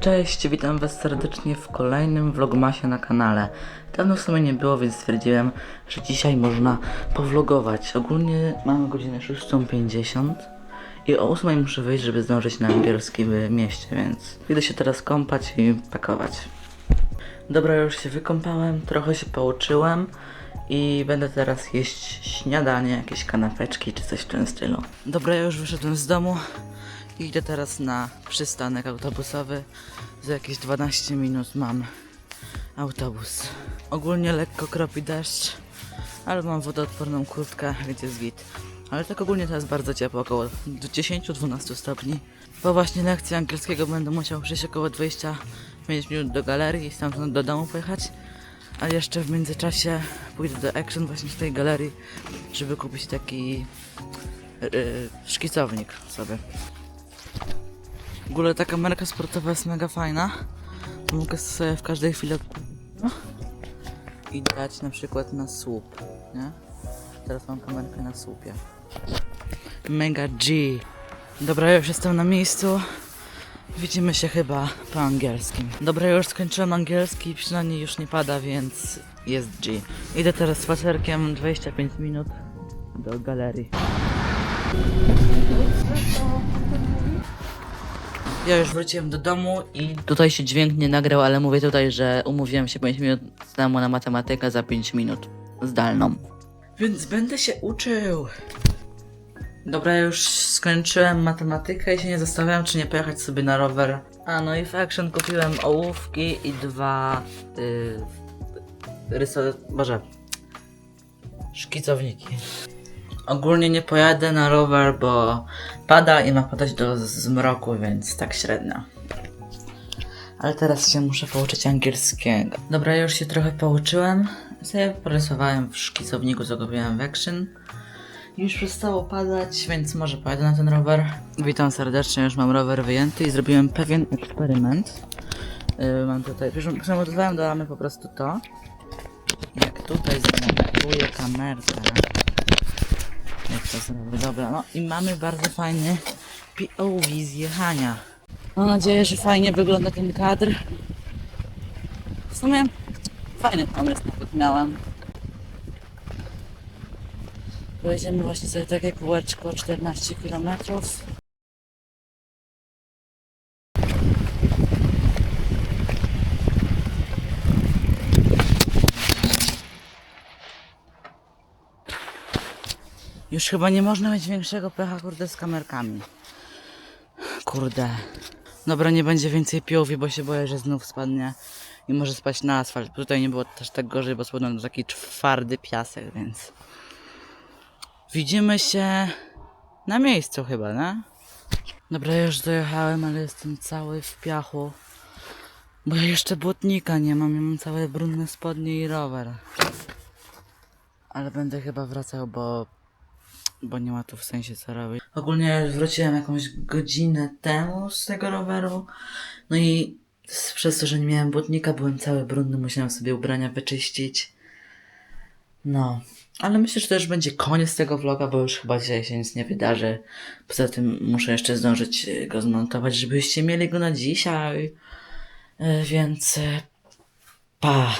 Cześć, witam was serdecznie w kolejnym vlogmasie na kanale. Dawno w sumie nie było, więc stwierdziłem, że dzisiaj można povlogować. Ogólnie mamy godzinę 6.50 i o 8.00 muszę wyjść, żeby zdążyć na angielski w mieście, więc idę się teraz kąpać i pakować. Dobra, już się wykąpałem, trochę się pouczyłem i będę teraz jeść śniadanie, jakieś kanapeczki czy coś w tym stylu. Dobra, ja już wyszedłem z domu idę teraz na przystanek autobusowy. Za jakieś 12 minut mam autobus. Ogólnie lekko kropi deszcz, ale mam wodoodporną kurtkę, więc jest git. Ale tak ogólnie jest bardzo ciepło, około 10-12 stopni. Po właśnie lekcji angielskiego będę musiał przejść około 25 minut do galerii i stamtąd do domu pojechać. A jeszcze w międzyczasie pójdę do Action właśnie z tej galerii, żeby kupić taki yy, szkicownik sobie. W ogóle ta kamerka sportowa jest mega fajna. Mogę sobie w każdej chwili odpalić i dać na przykład na słup, nie? Teraz mam kamerkę na słupie. Mega G. Dobra, już jestem na miejscu. Widzimy się chyba po angielskim. Dobra, już skończyłem angielski, przynajmniej już nie pada, więc jest G. Idę teraz spacerkiem 25 minut do galerii. Ja już wróciłem do domu i tutaj się dźwięk nie nagrał, ale mówię tutaj, że umówiłem się 5 minut temu na matematykę za 5 minut zdalną. Więc będę się uczył. Dobra, już skończyłem matematykę i się nie zastanawiam, czy nie pojechać sobie na rower. A no i w Action kupiłem ołówki i dwa yy, ryso... Boże... Szkicowniki. Ogólnie nie pojadę na rower, bo pada i ma padać do zmroku, więc tak średnio. Ale teraz się muszę pouczyć angielskiego. Dobra, już się trochę pouczyłem. Sobie porysowałem w szkicowniku, co kupiłem w Action. Już przestało padać, więc może pojadę na ten rower. Witam serdecznie, już mam rower wyjęty i zrobiłem pewien eksperyment. Yy, mam tutaj, przygotowałem do ramy po prostu to. Jak tutaj zamontuję kamerkę. To? Dobra, no i mamy bardzo fajny POV zjechania. Mam nadzieję, że fajnie wygląda ten kadr. W sumie fajny pomysł nawet miałem. Pojedziemy właśnie sobie takie kółeczko 14 km. Już chyba nie można mieć większego pecha, kurde, z kamerkami. Kurde. Dobra, nie będzie więcej piówi, bo się boję, że znów spadnie i może spać na asfalt. Tutaj nie było też tak gorzej, bo spadłem na taki twardy piasek, więc... Widzimy się na miejscu chyba, nie? Dobra, ja już dojechałem, ale jestem cały w piachu. Bo ja jeszcze błotnika nie mam, ja mam całe brudne spodnie i rower. Ale będę chyba wracał, bo bo nie ma tu w sensie co robić. Ogólnie wróciłem jakąś godzinę temu z tego roweru. No i przez to, że nie miałem błotnika, byłem cały brudny, musiałem sobie ubrania wyczyścić. No, ale myślę, że to już będzie koniec tego vloga, bo już chyba dzisiaj się nic nie wydarzy. Poza tym muszę jeszcze zdążyć e, go zmontować, żebyście mieli go na dzisiaj. E, Więc e, pa.